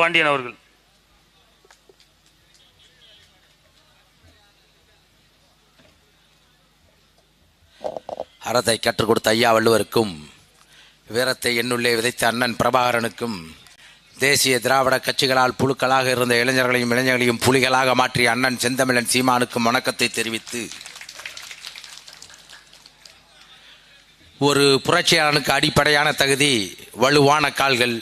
பாண்டியன் அவர்கள். அறத்தை கற்றுக் கொடுத்த ஐயா வள்ளுவருக்கும் வீரத்தை என்னுள்ளே விதைத்த அண்ணன் பிரபாகரனுக்கும் தேசிய திராவிட கட்சிகளால் புழுக்களாக இருந்த இளைஞர்களையும் இளைஞர்களையும் புலிகளாக மாற்றிய அண்ணன் செந்தமிழன் சீமானுக்கும் வணக்கத்தை தெரிவித்து ஒரு புரட்சியாளனுக்கு அடிப்படையான தகுதி வலுவான கால்கள்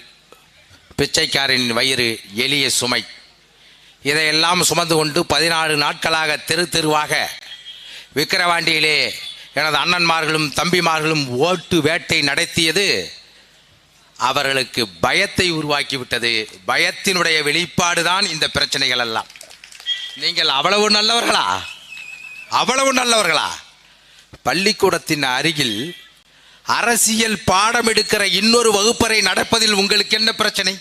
பிச்சைக்காரனின் வயிறு எளிய சுமை. இதையெல்லாம் சுமந்து கொண்டு பதினாலு நாட்களாக தெரு தெருவாக விக்கிரவாண்டியிலே எனது அண்ணன்மார்களும் தம்பிமார்களும் ஓட்டு வேட்டை நடத்தியது அவர்களுக்கு பயத்தை உருவாக்கிவிட்டது. பயத்தினுடைய வெளிப்பாடுதான் இந்த பிரச்சனைகள் எல்லாம். நீங்கள் அவ்வளவு நல்லவர்களா? அவ்வளவு நல்லவர்களா? பள்ளிக்கூடத்தின் அருகில் அரசியல் பாடம் எடுக்கிற இன்னொரு வகுப்பறை நடப்பதில் உங்களுக்கு என்ன பிரச்சனை?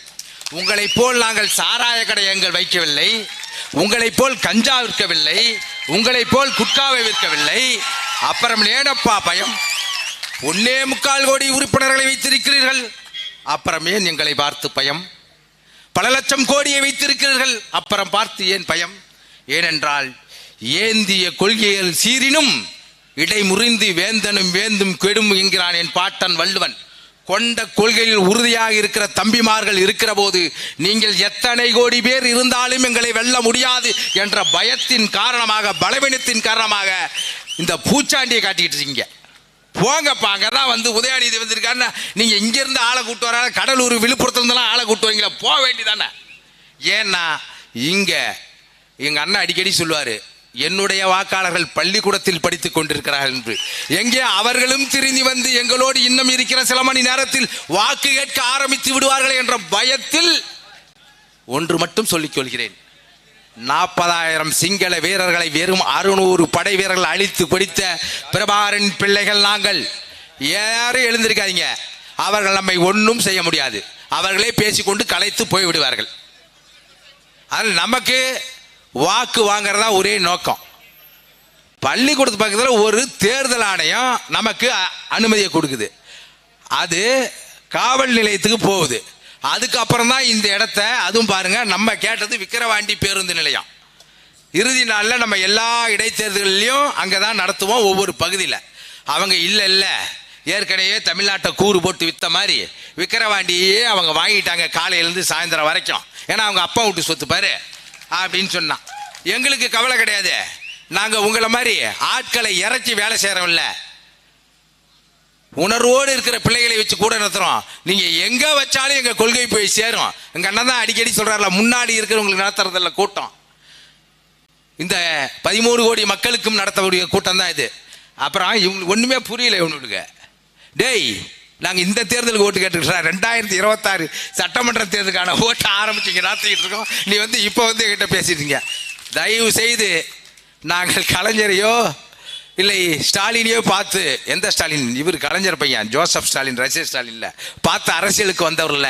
உங்களைப் போல் நாங்கள் சாராய கடை எங்கள் வைக்கவில்லை. உங்களைப் போல் கஞ்சா விற்கவில்லை. உங்களைப் போல் குட்காவை விற்கவில்லை. அப்புறம் ஏனப்பா பயம்? ஒன்னே முக்கால் கோடி உறுப்பினர்களை வைத்திருக்கிறீர்கள். அப்புறம் ஏன் எங்களை பார்த்து பயம்? பல லட்சம் கோடியை வைத்திருக்கிறீர்கள். அப்புறம் பார்த்து ஏன் பயம்? ஏனென்றால் ஏந்திய கொள்கைகள் சீரினும் இடை முறிந்து வேந்தனும் வேந்தும் கெடும் என்கிறான் என் பாட்டன் வள்ளுவன். கொண்ட கொள்கையில் உறுதியாக இருக்கிற தம்பிமார்கள் இருக்கிற போது நீங்கள் எத்தனை கோடி பேர் இருந்தாலும் எங்களை வெல்ல முடியாது என்ற பயத்தின் காரணமாக பலவீனத்தின் காரணமாக இந்த பூச்சாண்டியை காட்டிக்கிட்டு இருக்கீங்க. போங்கப்பா அங்கதான் வந்து உதயாநிதி வந்திருக்காருன்னா நீங்கள் இங்கேருந்து ஆளை கூட்டு வர கடலூர் விழுப்புரத்துலேருந்துலாம் ஆளை கூட்டு வரீங்களா போக வேண்டியதானே ஏன்னா இங்கே எங்கள் அண்ணன் அடிக்கடி சொல்லுவார் என்னுடைய வாக்காளர்கள் பள்ளிக்கூடத்தில் படித்துக் கொண்டிருக்கிறார்கள் என்று. எங்கே அவர்களும் திரும்பி வந்து எங்களோடு இன்னும் இருக்கிற சில மணி நேரத்தில் வாக்கு கேட்க ஆரம்பித்து விடுவார்கள் என்ற பயத்தில் ஒன்று மட்டும் சொல்லிக் கொள்கிறேன். நாற்பதாயிரம் சிங்கள வீரர்களை வெறும் அறுநூறு படை வீரர்கள் அழித்து படித்த பிரபாகரன் பிள்ளைகள் நாங்கள். யாரும் எழுந்திருக்காதீங்க. அவர்கள் நம்மை ஒன்றும் செய்ய முடியாது. அவர்களே பேசிக்கொண்டு கலைத்து போய் விடுவார்கள் அதில் நமக்கு வாக்கு வாங்குறதா ஒரே நோக்கம். பள்ளிக்கூடத்து பக்கத்தில் ஒரு தேர்தல் ஆணையம் நமக்கு அனுமதியை கொடுக்குது. அது காவல் நிலையத்துக்கு போகுது. அதுக்கப்புறம் தான் இந்த இடத்த அதுவும் பாருங்க நம்ம கேட்டது விக்கிரவாண்டி பேருந்து நிலையம். இறுதி நாளில் நம்ம எல்லா இடைத்தேர்தல்லையும் அங்கே தான் நடத்துவோம் ஒவ்வொரு பகுதியில். அவங்க இல்லை இல்லை. ஏற்கனவே தமிழ்நாட்டை கூறு போட்டு விற்ற மாதிரி விக்கிரவாண்டியே அவங்க வாங்கிட்டாங்க காலையிலேருந்து சாயந்தரம் வரைக்கும். ஏன்னா அவங்க அப்பா விட்டு சொத்து பாரு. அப்படின்னு சொன்னான் எங்களுக்கு கவலை கிடையாது. நாங்கள் உங்களை மாதிரி ஆட்களை இறச்சி வேலை செய்கிறோம்ல உணர்வோடு இருக்கிற பிள்ளைகளை வச்சு கூட நடத்துகிறோம் நீங்கள் எங்கே வச்சாலும் எங்கள் கொள்கை போய் சேரும். எங்கள் அண்ணன் தான் அடிக்கடி சொல்கிறார்ல முன்னாடி இருக்கிறவங்களுக்கு நடத்துறதில்ல கூட்டம். இந்த பதிமூணு கோடி மக்களுக்கும் நடத்தக்கூடிய கூட்டம் தான் இது. அப்புறம் இவங்களுக்கு ஒன்றுமே புரியல இவங்களுக்கு. டேய் நாங்கள் இந்த தேர்தலுக்கு ஓட்டு கேட்டுக்கிட்டோம் ரெண்டாயிரத்தி இருபத்தாறு சட்டமன்ற தேர்தலுக்கான ஓட்டு ஆரம்பிச்சீங்க நடத்திக்கிட்டு இருக்கோம். நீ வந்து இப்போ வந்து எங்கிட்ட பேசிட்டீங்க. தயவு செய்து நாங்கள் கலைஞரையோ இல்லை ஸ்டாலினையோ பார்த்து எந்த ஸ்டாலின்? இவர் கலைஞர் பையன் ஜோசப் ஸ்டாலின் ரஷ்ய ஸ்டாலின் பார்த்து அரசியலுக்கு வந்தவர்ல.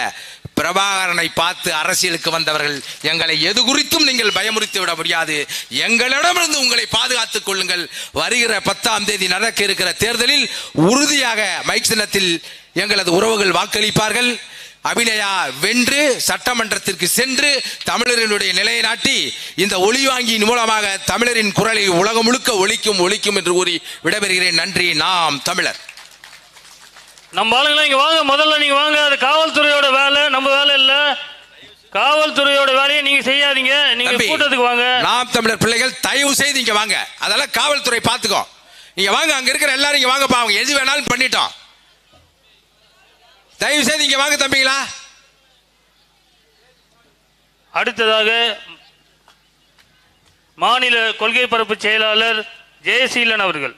பிரபாகரனை பார்த்து அரசியலுக்கு வந்தவர்கள் எங்களை எது குறித்தும் நீங்கள் பயமுறுத்தி விட முடியாது. எங்களிடமிருந்து உங்களை பாதுகாத்துக் கொள்ளுங்கள். வருகிற பத்தாம் தேதி நடக்க இருக்கிற தேர்தலில் உறுதியாக மைக் சின்னத்தில் எங்களது உறவுகள் வாக்களிப்பார்கள். அபிநயா வென்று சட்டமன்றத்திற்கு சென்று தமிழரினுடைய நிலையை நாட்டி இந்த ஒளி வாங்கியின் மூலமாக தமிழரின் குரலை உலகம் முழுக்க ஒழிக்கும் ஒழிக்கும் என்று கூறி விடைபெறுகிறேன். நன்றி. நாம் தமிழர். நம்ம ஆளுங்களாம் இங்க வாங்க. முதல்ல நீங்க வாங்க அது காவல்துறையோட வேலை நம்ம வேலை இல்ல காவல்துறையோட வேலையை நீங்க செய்யாதீங்க நீங்க தம்பி, கூட்டத்துக்கு வாங்க. நாம் தமிழர் பிள்ளைகள் தயவு செய்து இங்க வாங்க. அதெல்லாம் காவல்துறை பார்த்துக்கோ நீங்க வாங்க அங்க இருக்கிற எல்லாரும் இங்க வாங்கப்பா. அவங்க எது வேணாலும் பண்ணிட்டோம். தயவு செய்து இங்க வாங்க தம்பிங்களா. அடுத்ததாக மாநில கொள்கை பரப்பு செயலாளர் ஜெயசீலன் அவர்கள்.